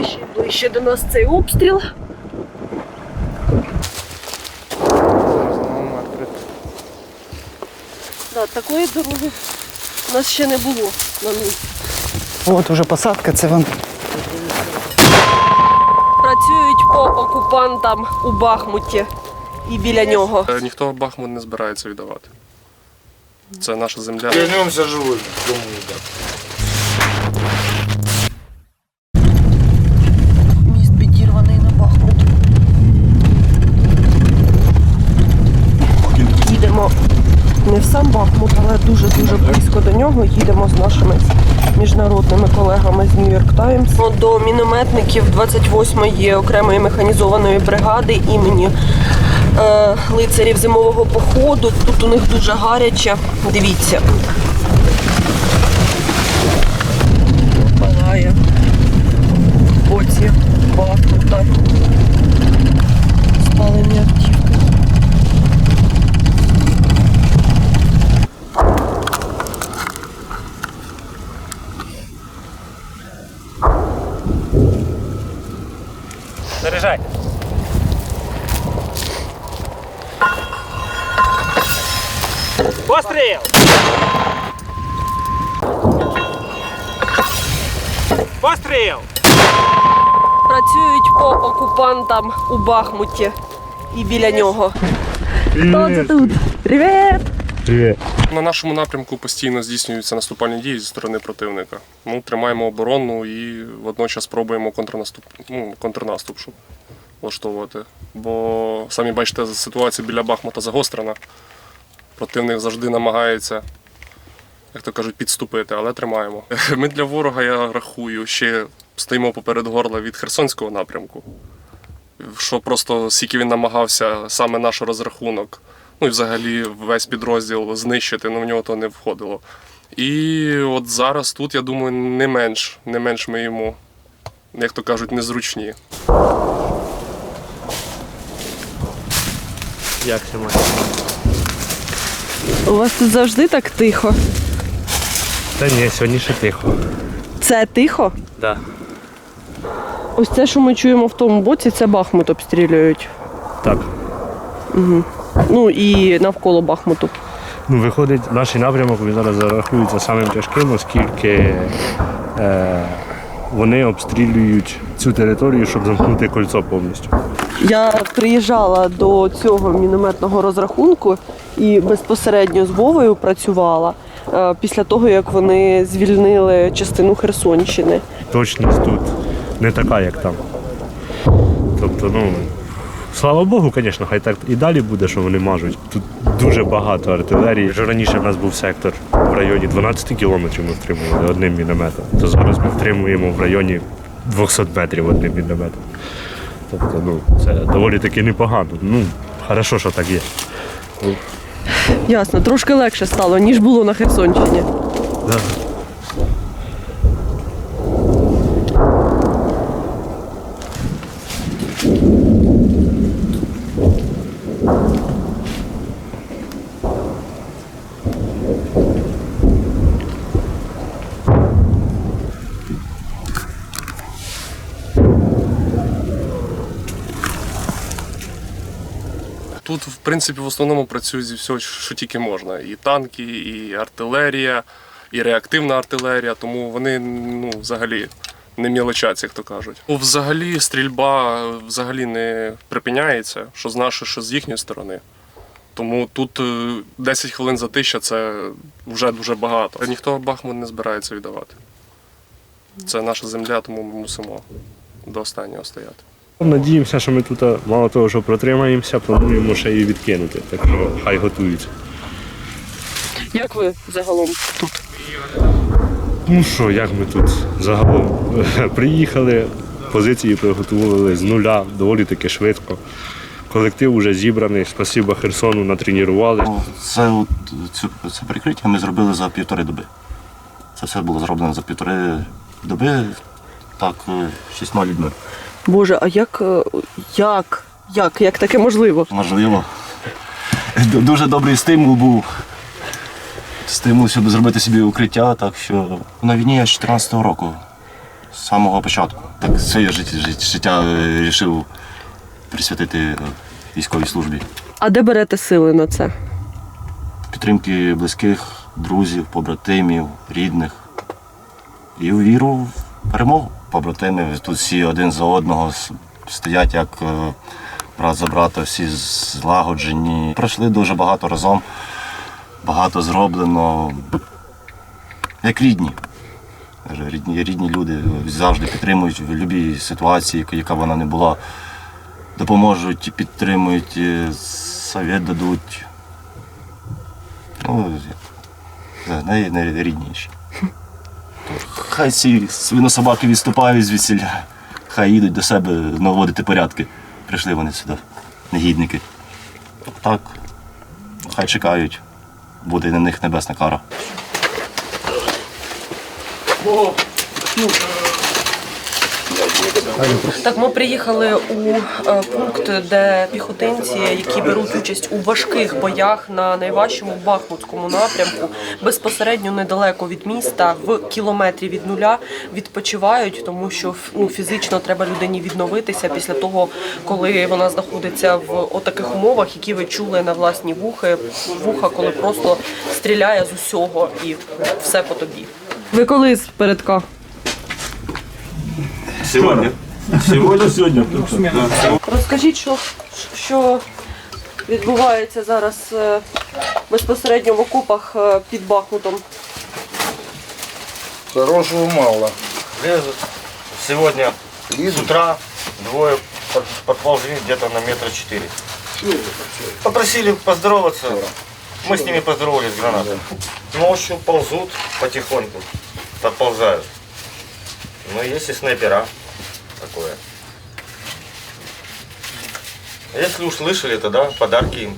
ближче і ближче до нас цей обстріл. Да, такої дороги у нас ще не було на нуль. От уже посадка, це вам. Працюють по окупантам у Бахмуті і біля нього. Е, Ніхто Бахмут не збирається віддавати. Це наша земля. Вернемся живыми, думаю, да. Міст підірваний на Бахмут. Їдемо не в сам Бахмут, але дуже-дуже близько до нього. Їдемо з нашими міжнародними колегами з New York Times. До мінометників 28-ї окремої механізованої бригади імені е, лицарів зимового походу. Тут у них дуже гаряче. Дивіться. Палає в Бахмута. Спалені Заряжай. Постріл! Постріл! Працюють по окупантам у Бахмуті і біля нього. Хто це тут? Привіт! На нашому напрямку постійно здійснюються наступальні дії зі сторони противника. Ну, тримаємо оборону і водночас пробуємо контрнаступ, ну, контрнаступ, щоб влаштовувати. Бо самі бачите, ситуація біля Бахмута загострена. Противник завжди намагається, як то кажуть, підступити, але тримаємо. Ми для ворога, я рахую, ще стоїмо поперед горла від Херсонського напрямку. Що просто скільки він намагався саме наш розрахунок, ну і взагалі весь підрозділ знищити, ну в нього то не входило. І от зараз тут, я думаю, не менш, не менш ми йому, як то кажуть, незручні. Як це? У вас тут завжди так тихо. Та ні, сьогодні ще тихо. Це тихо? Да. Ось це, що ми чуємо в тому боці, це Бахмут обстрілюють. Так. Ну і навколо Бахмуту. Ну, виходить, наш напрямок він зараз зарахується самим тяжким, оскільки е, вони обстрілюють цю територію, щоб замкнути кольцо повністю. Я приїжджала до цього мінометного розрахунку і безпосередньо з Вовою працювала е, після того, як вони звільнили частину Херсонщини. Точність тут не така, як там. Тобто, ну, слава Богу, звісно, хай так і далі буде, що вони мажуть. Тут дуже багато артилерії. Вже раніше в нас був сектор в районі 12 кілометрів ми втримували одним мінометом. То зараз ми втримуємо в районі 200 метрів одним мінометом. Тобто, ну, це доволі таки непогано. Ну, хорошо, що так є. Ясно, трошки легше стало, ніж було на Херсонщині. Да. Тут, в принципі, в основному працюють зі всього, що тільки можна. І танки, і артилерія, і реактивна артилерія, тому вони ну, взагалі не мілочаться, як то кажуть. Ну, Взагалі стрільба взагалі не припиняється, що з нашої, що з їхньої сторони. Тому тут е, 10 хвилин затища це вже дуже багато. Ніхто Бахмут не збирається віддавати. Це наша земля, тому ми мусимо до останнього стояти. Надіємося, що ми тут мало того, що протримаємося, плануємо ще і відкинути. Так що хай готуються. Як ви загалом тут? Ну що, як ми тут загалом приїхали, позиції приготували з нуля, доволі таки швидко. Колектив вже зібраний, спасіба Херсону, натренували. Ну, Це, от, цю, це прикриття ми зробили за півтори доби. Це все було зроблено за півтори доби, так, е, шістьма людьми. Боже, а як е, як? Як? Як таке можливо? Можливо. Дуже добрий стимул був. Стимул, щоб зробити собі укриття, так що на війні я з 14-го року, з самого початку. так своє життя, життя вирішив присвятити е, військовій службі. А де берете сили на це? Підтримки близьких, друзів, побратимів, рідних. І у віру в перемогу. Побратими тут всі один за одного стоять як е, брат за брата, всі злагоджені. Пройшли дуже багато разом, багато зроблено. Як рідні. Рідні, рідні люди завжди підтримують в будь-якій ситуації, яка вона не була. Допоможуть, підтримують, е, совет дадуть. Ну, найрідніші. Хай ці свинособаки відступають звідсіля, хай їдуть до себе наводити порядки. Прийшли вони сюди, негідники. Так, хай чекають, буде на них небесна кара. Так, ми приїхали у е, пункт, де піхотинці, які беруть участь у важких боях на найважчому бахмутському напрямку, безпосередньо недалеко від міста, в кілометрі від нуля відпочивають, тому що ну, фізично треба людині відновитися після того, коли вона знаходиться в отаких умовах, які ви чули на власні вухи, вуха, коли просто стріляє з усього і все по тобі. Ви коли з передка? Сьогодні. Розкажіть, що, що відбувається зараз е, безпосередньо в окопах е, під Бахмутом. Хорошего мало. Лезут. Сегодня с утра двое под- подползли где-то на метра четыре. Попросили поздороваться. Мы с ними поздоровались с гранатой. Ночью ползут потихоньку, подползают. Ну, есть и снайпера такое. Если услышали, тогда подарки им.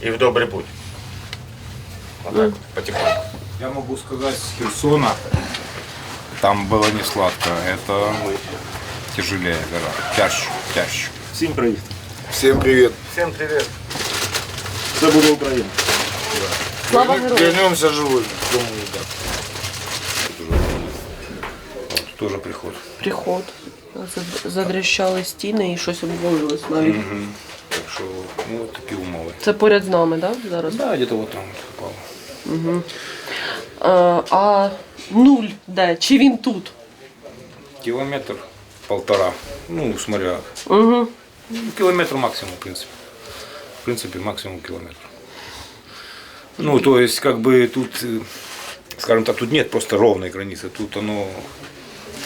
И в добрый путь. Вот так вот, потихоньку. Я могу сказать, с Херсона там было не сладко. Это тяжелее гораздо. Тяжче, тяжче. Всім привіт. Всем привет. Всім привіт. Це буде Україна. Слава героям! Вернемся живыми. Думаю, да. Тоже приход. Приход. Зад- Задрящали стіни і щось обвалилось навіть. Так что, ну, вот такие умовы. Це поряд з нами, так? Да, зараз? Да, где-то вот там вот упало. А, а нуль де? Чи він тут? Километр, полтора. Ну, смотря. Угу. Ну, Километр максимум, в принципе. В принципе, максимум километр. Ну, то есть, как бы тут, э, скажем так, тут нет просто ровной границы. Тут оно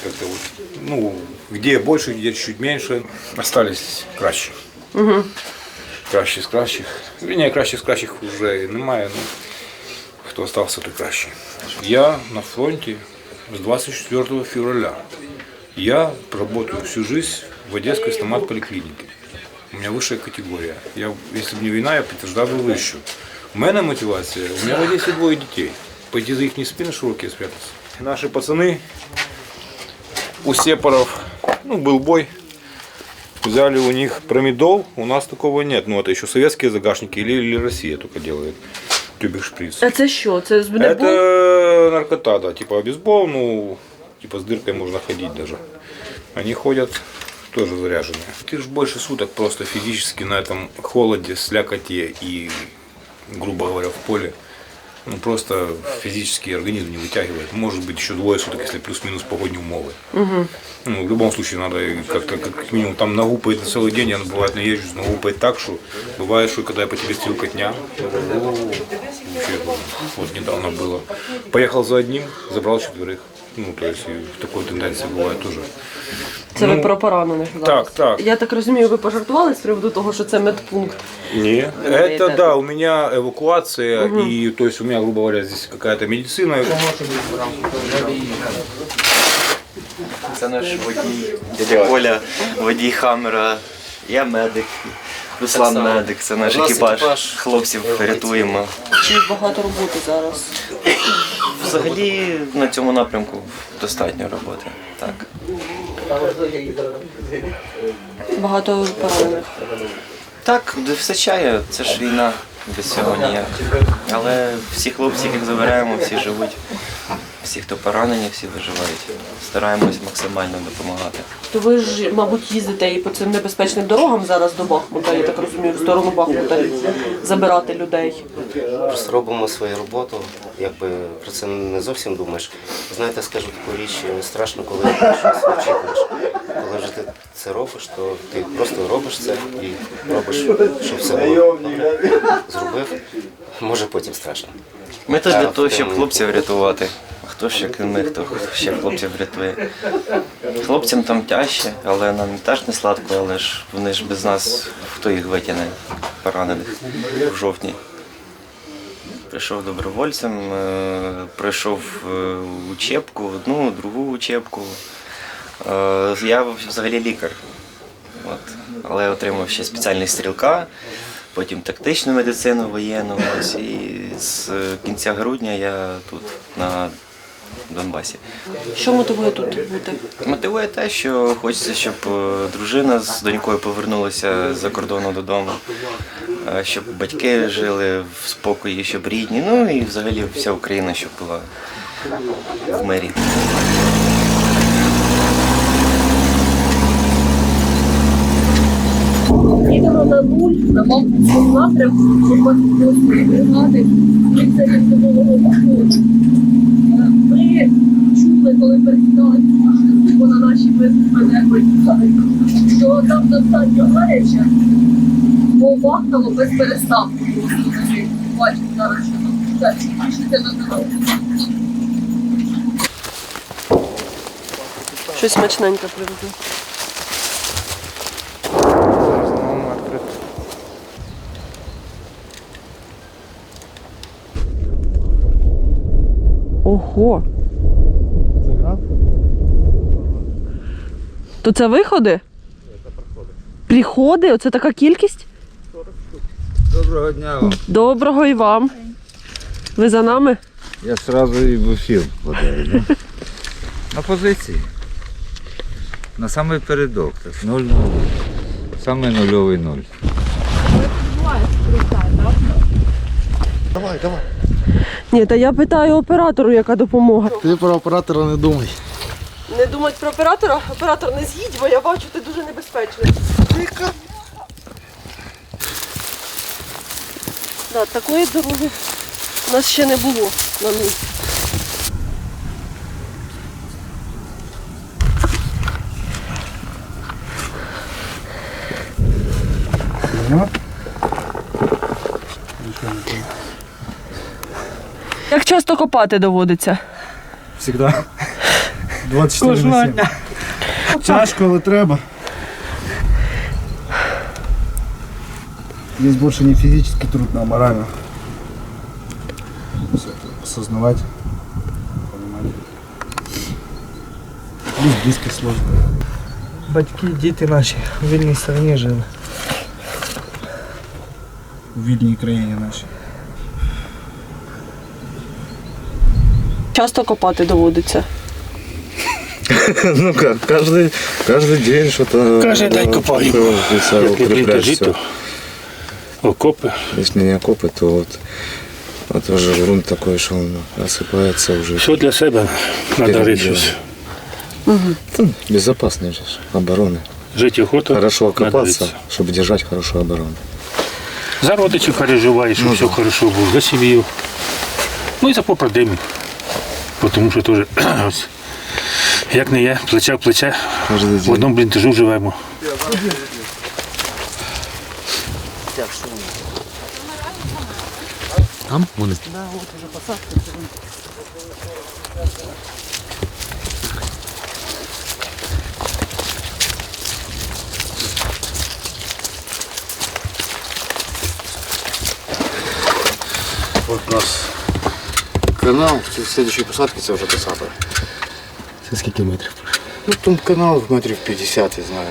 как-то вот, ну, где больше, где чуть меньше. Остались краще. Угу. Краще з кращих. Вернее, краще з кращих вже немає. Ну, хто остався, той краще. Я на фронте с 24 февраля. Я работаю всю жизнь в Одесской стомат-поликлинике. У меня высшая категория. Я, если бы не война, я подтверждал бы высшую. У меня мотивация. У меня в Одессе двое детей. Пойти за их спины широкие спрятаться. Наши пацаны у сепаров, ну, был бой. Взяли у них промедол, у нас такого нет. Ну, это еще советские загашники или, или Россия только делает. Тюбик шприц. А це що? Це з? Это наркота, да, типа обезбол, ну, типа с дыркой можно ходить даже. Они ходят тоже заряженные. Ты же больше суток просто физически на этом холоде, слякоте и, грубо говоря, в поле. Ну, просто физически организм не вытягивает. Может быть, еще двое суток, если плюс-минус погодные умовы. Ну, в любом случае, надо как-то, как минимум, там нагупает на целый день, я бывает наезжусь, нагупает так, что бывает, что когда я по тебе стрелкотня, ну, вообще, вот недавно было. Поехал за одним, забрал четверых. Ну, то есть, и в такой тенденции бывает тоже. Це ви ну, про поранених зараз. так, так. Я так розумію, ви пожартували з приводу того, що це медпункт. Не, это- это да, у меня эвакуация, и то есть у меня, грубо говоря, здесь какая-то медицина. Це наш водій, дядя Коля, водій Хаммера, я медик, Руслан медик, це наш екіпаж. Хлопців рятуємо. Чи багато роботи зараз? Взагалі на цьому напрямку достатньо роботи. Так. Багато поранених. Так, вистачає, це ж війна, без цього ніяк. Але всі хлопці, яких забираємо, всі живуть. Всі, хто поранені, всі виживають. Стараємось максимально допомагати. То ви ж, мабуть, їздите і по цим небезпечним дорогам зараз до Бахмута, я так розумію, в сторону Бахмута забирати людей. Просто робимо свою роботу, якби про це не зовсім думаєш. Знаєте, скажу таку річ, не страшно, коли щось очікуєш. Коли вже ти це робиш, то ти просто робиш це і робиш, щоб все було добре. Зробив, може потім страшно. Ми тут для того, щоб хлопців рятувати. А хто ж як не ми, хто ще хлопців врятує. Хлопцям там тяжче, але нам теж не сладко, але ж вони ж без нас, хто їх витягне поранених в жовтні. Прийшов добровольцем, е, пройшов е, учебку, одну, другу учебку. Е, Я взагалі лікар. От. Але отримав ще спеціальний стрілка, потім тактичну медицину воєнну. Ось, і з кінця грудня я тут на Донбасі. Що мотивує тут бути? Мотивує те, що хочеться, щоб дружина з донькою повернулася з-за кордону додому, щоб батьки жили в спокої, щоб рідні, ну і взагалі вся Україна, щоб була в мирі. Їдемо на нуль, на Балтійському напрямку, щоб потім бригади лицарів нового Бахмуту. Ми чули, коли пересідали бо на наші мене що там достатньо гаряче, бо бахнуло без перестанку. Бачите зараз, що дорогу. Щось смачненьке привезли. Ого. Це град? То це виходи? Це приходи. Приходи? Оце така кількість? Доброго дня вам. Доброго і вам. Ви за нами? Я сразу і в ефір подаю, да? На позиції. На самий передок. Так, 0 Саме нульовий нуль. Давай, давай. Ні, та я питаю оператору, яка допомога. Ти про оператора не думай. Не думать про оператора, оператор не з'їдь, бо я бачу, ти дуже небезпечний. Да, такої дороги у нас ще не було на нуль. Як часто копати доводиться? Всегда. 24 на 7. Тяжко, але треба. Здесь больше не физический труд, а морально. Всё это осознавать, понимать. Плюс близко сложно. Батьки, діти наші в вільній країні жили. В вільній країні нашій. Часто копати доводиться. Ну как, каждый, каждый день что-то... Каждый день копаем. укрепляешься. Окопи. Если не окопы, то вот, вот уже грунт такой, что он осыпается уже. Все для себе треба Вперед рити делаем. щось. Ну, Безопасный же, ж, обороны. Жити охота. Хорошо окопаться, надо чтобы держать хорошую оборону. За родичів переживаєш, щоб Ну, все да. хорошо було, за сім'ю. Ну і за побратимів. Бо Тому що теж, ось, як не я, плече в плече, Каждый в день. одному бліндажу живемо. Там вони. Вот у нас канал, в следующей посадке це вже посадка. Це скільки метрів? Ну там канал метрів 50, я знаю.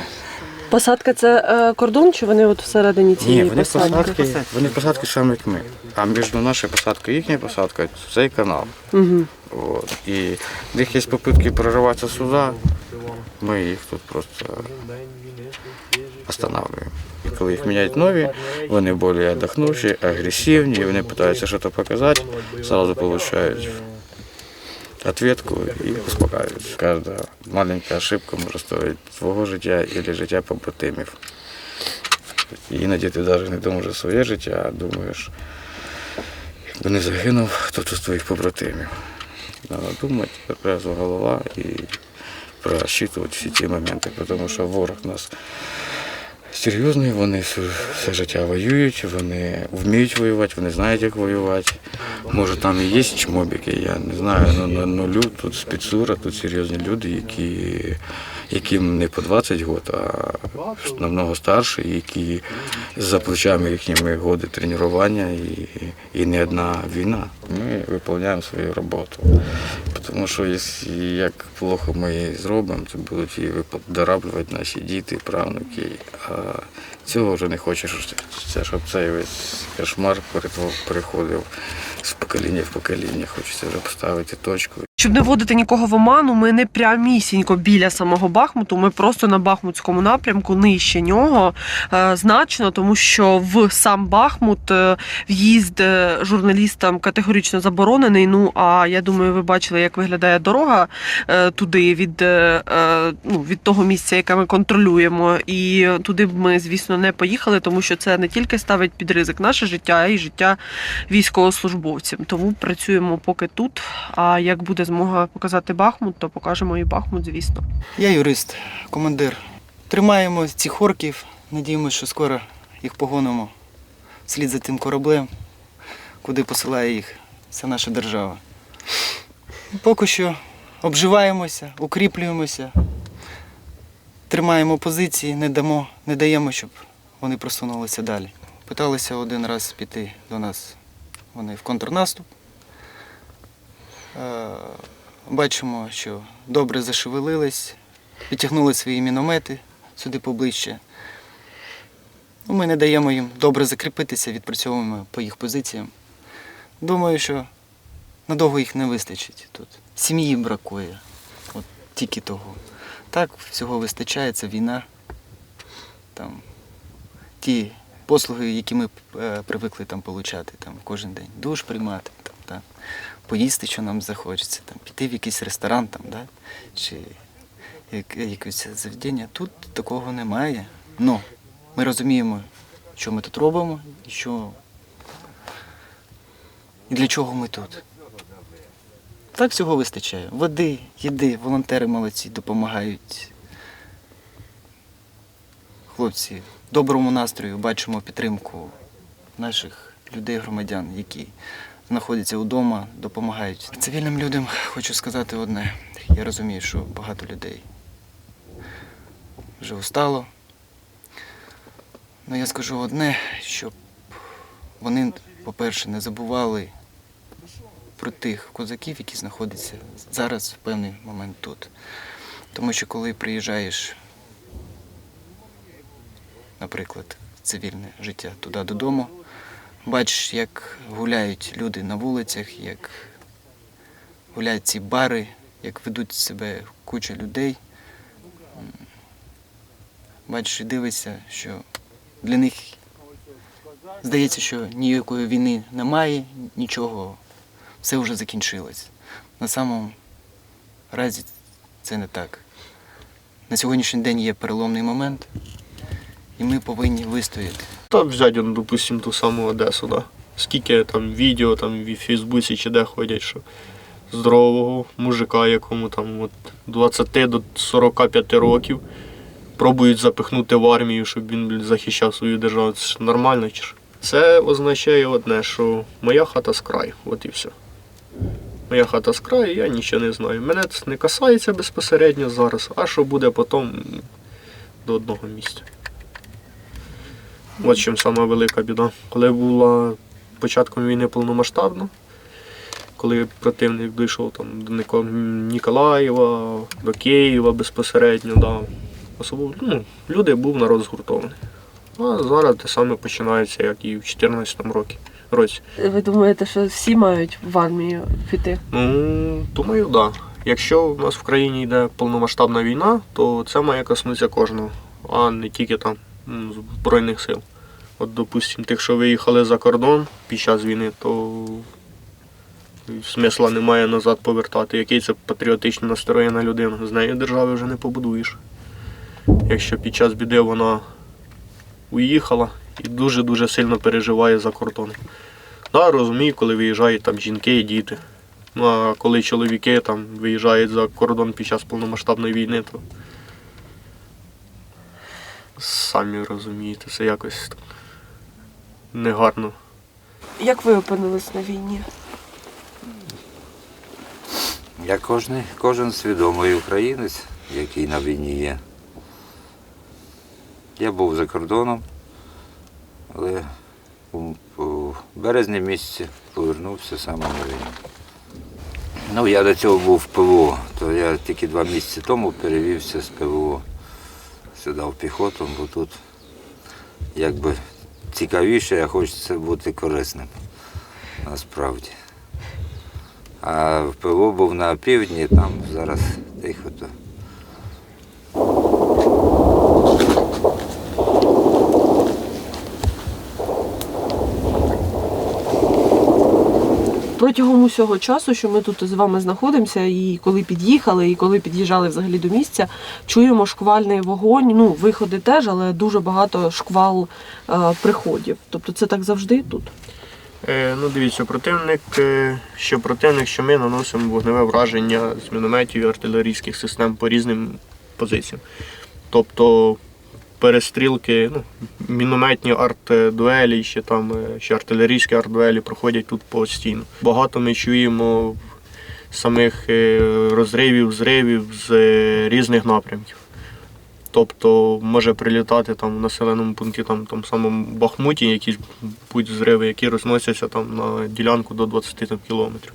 Посадка це е, кордон, чи вони от всередині цієї Ні, вони посадки? посадки, вони посадки саме як ми. А між нашою посадкою і їхня посадка цей канал. Угу. От. І в них є попитки прориватися сюди, ми їх тут просто останавливаємо. І коли їх міняють нові, вони більш віддохнувші, агресивні, вони намагаються щось показати, одразу отримують ответку и успокаиваются. Каждая маленькая ошибка может стоить свого життя или життя побратимів. Іноді ти навіть не думаєш за своє життя, а думаєш, якби не загинув хтось з твоїх побратимів. Треба думати, трезва голова і просчитувати всі ці моменти, тому що ворог нас серйозний, вони все, життя воюють, вони вміють воювати, вони знають, як воювати. Може там і є чмобіки, я не знаю, Ну на нулю тут спецура, тут серйозні люди, які, яким не по 20 років, а намного старше, які за плечами їхніми годи тренування і, і не одна війна. Ми виконуємо свою роботу. Тому що як плохо ми її зробимо, то будуть її дораблювати наші діти, правнуки. А цього вже не хочеш, щоб цей весь кошмар переходив з покоління в покоління. Хочеться вже поставити точку. Щоб не вводити нікого в оману, ми не прямісінько біля самого Бахмуту. Ми просто на Бахмутському напрямку, нижче нього е, значно, тому що в сам Бахмут е, в'їзд е, журналістам категорично заборонений. Ну а я думаю, ви бачили, як виглядає дорога туди від, ну, від того місця, яке ми контролюємо. І туди б ми, звісно, не поїхали, тому що це не тільки ставить під ризик наше життя, а й життя військовослужбовців. Тому працюємо поки тут. А як буде змога показати Бахмут, то покажемо і Бахмут, звісно. Я юрист, командир. Тримаємо цих орків, надіємося, що скоро їх погонимо вслід за тим кораблем, куди посилає їх вся наша держава. Поки що обживаємося, укріплюємося, тримаємо позиції, не дамо, не даємо, щоб вони просунулися далі. Питалися один раз піти до нас вони в контрнаступ. Е, Бачимо, що добре зашевелились, підтягнули свої міномети сюди поближче. Ну, Ми не даємо їм добре закріпитися, відпрацьовуємо по їх позиціям. Думаю, що надовго їх не вистачить тут. Сім'ї бракує. От тільки того. Так, всього вистачає, це війна. Там, ті послуги, які ми е, привикли там получати там, кожен день. Душ приймати, там, да? поїсти, що нам захочеться, там, піти в якийсь ресторан там, да? чи якесь заведення. Тут такого немає. Ну, ми розуміємо, що ми тут робимо і що і для чого ми тут. Так всього вистачає. Води, їди, волонтери молодці, допомагають. Хлопці, доброму настрою бачимо підтримку наших людей, громадян, які знаходяться вдома, допомагають. Цивільним людям хочу сказати одне. Я розумію, що багато людей вже устало. Ну я скажу одне, щоб вони, по-перше, не забували про тих козаків, які знаходяться зараз в певний момент тут. Тому що коли приїжджаєш, наприклад, цивільне життя туди додому, бачиш, як гуляють люди на вулицях, як гуляють ці бари, як ведуть себе куча людей. Бачиш і дивишся, що для них здається, що ніякої війни немає, нічого, все вже закінчилось. На самому разі це не так. На сьогоднішній день є переломний момент, і ми повинні вистояти. Та взяти, ну, допустим, ту саму Одесу, да. Скільки там відео там в Фейсбуці чи де ходять, що здорового мужика, якому там от 20 до 45 років пробують запихнути в армію, щоб він захищав свою державу. Це ж нормально чи ж? Це означає одне, що моя хата з краю, от і все. Моя хата з краю, я нічого не знаю. Мене це не касається безпосередньо зараз, а що буде потім до одного місця. От чим сама велика біда. Коли була початком війни повномасштабно, коли противник дійшов там до Ніколаєва, до Києва безпосередньо, да. Особливо, ну, люди був народ згуртований. А зараз те саме починається, як і в 2014 році. році. Ви думаєте, що всі мають в армію піти? Ну, думаю, так. Да. Якщо в нас в країні йде повномасштабна війна, то це має коснутися кожного, а не тільки там Збройних сил. От, допустим, тих, що виїхали за кордон під час війни, то смисла немає назад повертати. Який це патріотично настроєна людина. З нею держави вже не побудуєш. Якщо під час біди вона уїхала і дуже-дуже сильно переживає за кордоном. Да, розумію, коли виїжджають там жінки і діти. Ну а коли чоловіки там виїжджають за кордон під час повномасштабної війни, то самі розумієте, це якось негарно. Як ви опинились на війні? Як кожен, кожен свідомий українець, який на війні є. Я був за кордоном, але у, у березні місяці повернувся саме на війну. Ну, я до цього був в ПВО, то я тільки два місяці тому перевівся з ПВО сюди в піхоту, бо тут якби цікавіше, а хочеться бути корисним насправді. А в ПВО був на півдні, там зараз тихо. Протягом усього часу, що ми тут з вами знаходимося, і коли під'їхали, і коли під'їжджали взагалі до місця, чуємо шквальний вогонь. Ну, виходи теж, але дуже багато шквал е, приходів. Тобто це так завжди тут. Е, ну, дивіться, противник, е, що противник, що ми наносимо вогневе враження з мінометів і артилерійських систем по різним позиціям. Тобто перестрілки, ну, мінометні арт-дуелі, ще там е, ще артилерійські арт-дуелі проходять тут постійно. Багато ми чуємо самих е, розривів, зривів з е, різних напрямків. Тобто може прилітати там в населеному пункті, там, там самому Бахмуті, якісь будь зриви, які розносяться там на ділянку до 20 там, кілометрів.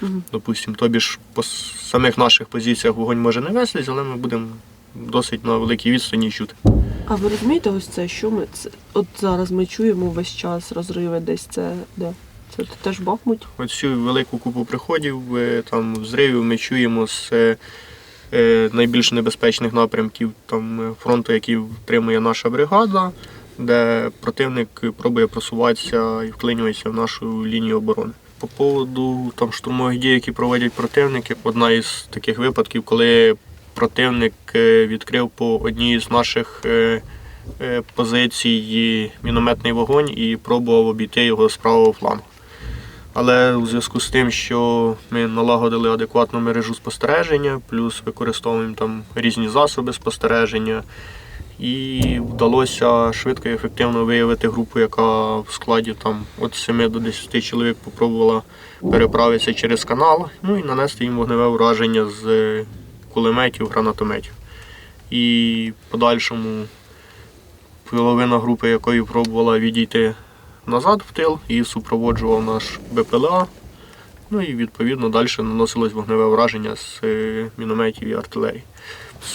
Мгм. Допустимо, тобі ж по самих наших позиціях вогонь може не вестись, але ми будемо досить на великій відстані чути. А ви розумієте, ось це, що ми це от зараз ми чуємо весь час розриви десь це де? Це теж Бахмут? Оцю велику купу приходів, е, там взривів ми чуємо з е, е, найбільш небезпечних напрямків там, фронту, який втримує наша бригада, де противник пробує просуватися і вклинюється в нашу лінію оборони. По поводу там штурмових дій, які проводять противники, одна із таких випадків, коли противник е, відкрив по одній з наших е, е, позицій мінометний вогонь і пробував обійти його з правого флангу. Але у зв'язку з тим, що ми налагодили адекватну мережу спостереження, плюс використовуємо там різні засоби спостереження, і вдалося швидко і ефективно виявити групу, яка в складі там від 7 до 10 чоловік попробувала переправитися через канал, ну і нанести їм вогневе ураження з кулеметів, гранатометів. І в подальшому половина групи, якої пробувала відійти назад в тил і супроводжував наш БПЛА. Ну і відповідно далі наносилось вогневе враження з е, мінометів і артилерії.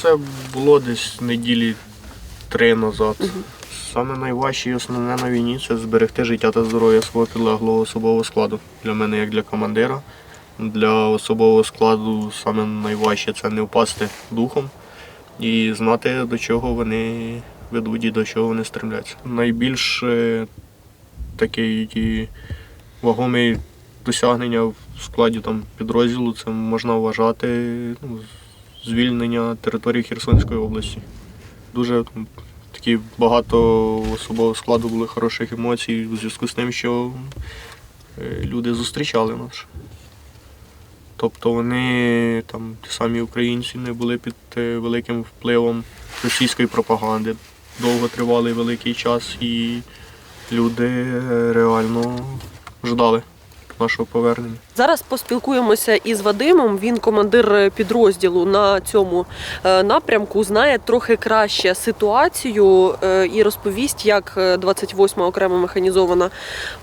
Це було десь неділі три назад. Саме найважче і основне на війні це зберегти життя та здоров'я свого підлеглого особового складу. Для мене, як для командира, для особового складу саме найважче це не впасти духом і знати, до чого вони ведуть і до чого вони стремляться. Найбільш е, такий вагомий досягнення в складі там, підрозділу це можна вважати ну, звільнення території Херсонської області. Дуже там, такі багато особового складу були хороших емоцій у зв'язку з тим, що е, люди зустрічали нас. Тобто вони там ті самі українці не були під е, великим впливом російської пропаганди. Довго тривалий великий час і люди е, реально ждали нашого повернення. Зараз поспілкуємося із Вадимом. Він командир підрозділу на цьому е, напрямку, знає трохи краще ситуацію е, і розповість, як е, 28-ма окрема механізована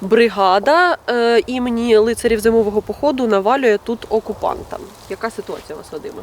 бригада е, імені лицарів зимового походу навалює тут окупантам. Яка ситуація у вас, Вадиме?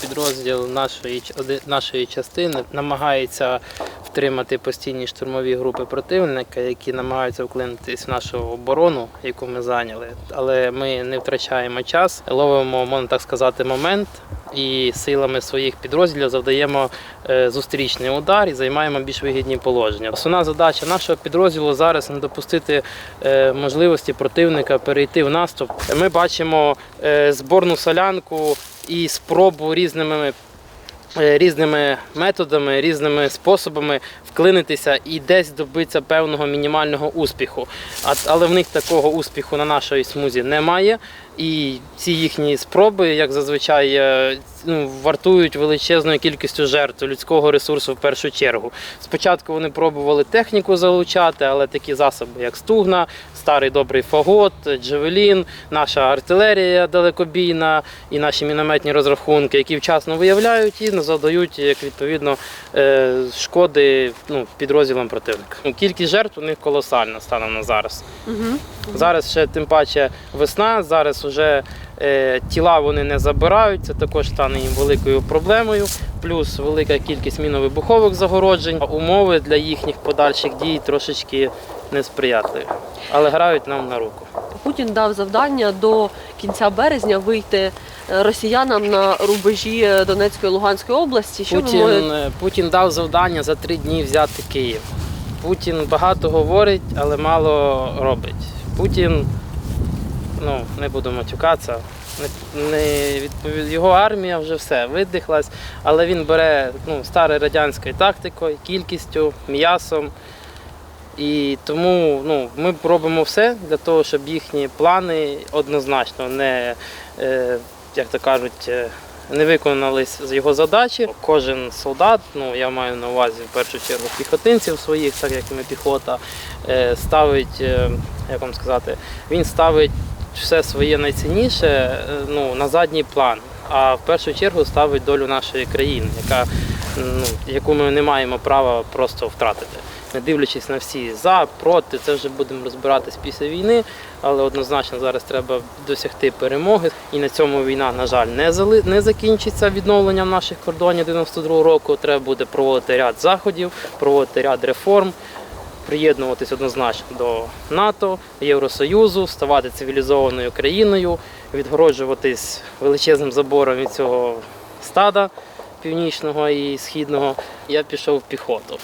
Підрозділ нашої, нашої частини намагається втримати постійні штурмові групи противника, які намагаються вклинитись в нашу оборону, яку ми зайняли. Але ми не втрачаємо час, ловимо, можна так сказати, момент, і силами своїх підрозділів завдаємо е, зустрічний удар і займаємо більш вигідні положення. Основна задача нашого підрозділу зараз не допустити е, можливості противника перейти в наступ. Ми бачимо е, зборну солянку і спробу різними е, різними методами, різними способами вклинитися і десь добитися певного мінімального успіху. Але в них такого успіху на нашій смузі немає. І ці їхні спроби, як зазвичай, е, ну, вартують величезною кількістю жертв людського ресурсу в першу чергу. Спочатку вони пробували техніку залучати, але такі засоби, як стугна, старий добрий фагот, джевелін, наша артилерія далекобійна і наші мінометні розрахунки, які вчасно виявляють і завдають як відповідно е, шкоди ну, підрозділам противника. Ну, Кількість жертв у них колосальна станом на зараз. Зараз ще тим паче весна, зараз вже е, тіла вони не забирають, це також стане їм великою проблемою. Плюс велика кількість міновибухових загороджень. Умови для їхніх подальших дій трошечки несприятливі, але грають нам на руку. Путін дав завдання до кінця березня вийти е, росіянам на рубежі е, Донецької і Луганської області. Що Путін, ви е, Путін дав завдання за три дні взяти Київ. Путін багато говорить, але мало робить. Путін, ну не буду матюкатися, не, не відповід... його армія вже все видихлась, але він бере ну, старою радянською тактикою, кількістю, м'ясом. І тому ну, ми робимо все для того, щоб їхні плани однозначно не, е, як то кажуть, е, не виконались з його задачі. Кожен солдат, ну я маю на увазі в першу чергу піхотинців своїх, так як ми піхота, е, ставить, як вам сказати, він ставить все своє найцінніше ну, на задній план. А в першу чергу ставить долю нашої країни, яка, ну, яку ми не маємо права просто втратити. Не дивлячись на всі за, проти, це вже будемо розбиратись після війни, але однозначно зараз треба досягти перемоги. І на цьому війна, на жаль, не зали... не закінчиться відновленням наших кордонів 92-го року. Треба буде проводити ряд заходів, проводити ряд реформ, приєднуватись однозначно до НАТО, Євросоюзу, ставати цивілізованою країною, відгороджуватись величезним забором від цього стада північного і східного. Я пішов в піхоту.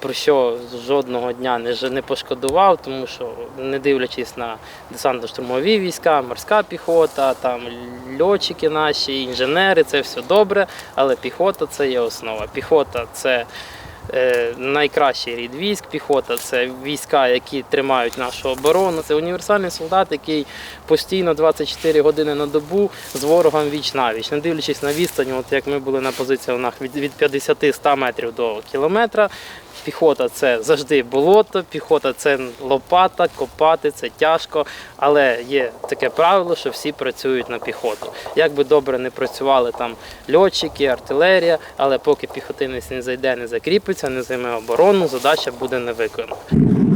Про що жодного дня не не пошкодував, тому що не дивлячись на десантно-штурмові війська, морська піхота, там льотчики наші, інженери, це все добре, але піхота це є основа. Піхота це е, найкращий рід військ. Піхота це війська, які тримають нашу оборону. Це універсальний солдат, який постійно 24 години на добу з ворогом віч на віч. Не дивлячись на відстань, от як ми були на позиціях від 50-100 метрів до кілометра. Піхота це завжди болото, піхота це лопата, копати, це тяжко. Але є таке правило, що всі працюють на піхоту. Як би добре не працювали там льотчики, артилерія, але поки піхотинець не зайде, не закріпиться, не займе оборону, задача буде не виконана.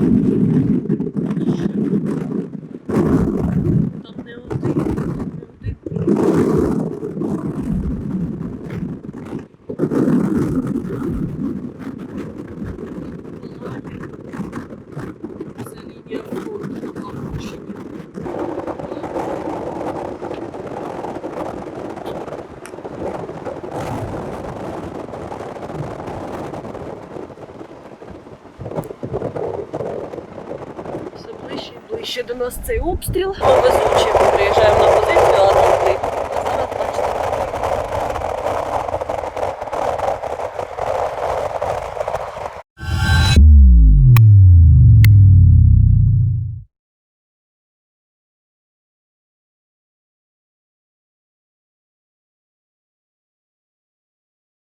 Ближче до нас цей обстріл. Ми везучі приїжджаємо на